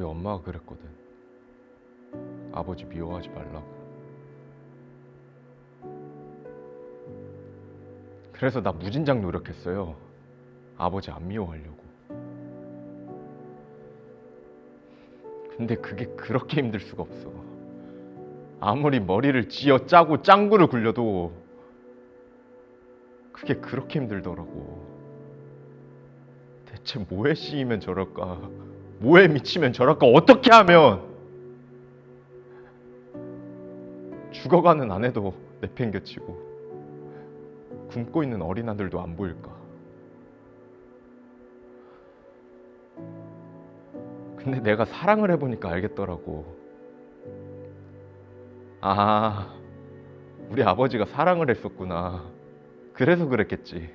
우리 엄마가 그랬거든. 아버지 미워하지 말라고. 그래서 나 무진장 노력했어요. 아버지 안 미워하려고. 근데 그게 그렇게 힘들 수가 없어. 아무리 머리를 쥐어 짜고 짱구를 굴려도 그게 그렇게 힘들더라고. 대체 뭐에 씌이면 저럴까? 뭐에 미치면 저럴까? 어떻게 하면 죽어가는 아내도 내팽겨치고 굶고 있는 어린 아들도 안 보일까? 근데 내가 사랑을 해보니까 알겠더라고. 아, 우리 아버지가 사랑을 했었구나. 그래서 그랬겠지.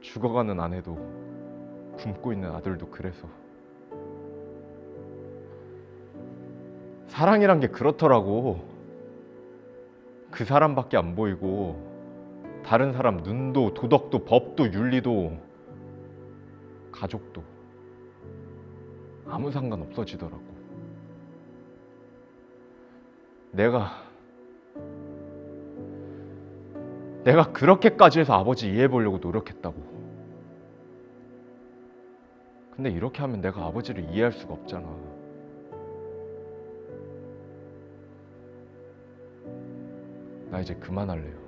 죽어가는 아내도 굶고 있는 아들도 그래서. 사랑이란 게 그렇더라고. 그 사람밖에 안 보이고 다른 사람 눈도 도덕도 법도 윤리도 가족도 아무 상관 없어지더라고. 내가 내가 그렇게까지 해서 아버지 이해해 보려고 노력했다고. 근데 이렇게 하면 내가 아버지를 이해할 수가 없잖아. 나 이제 그만할래요.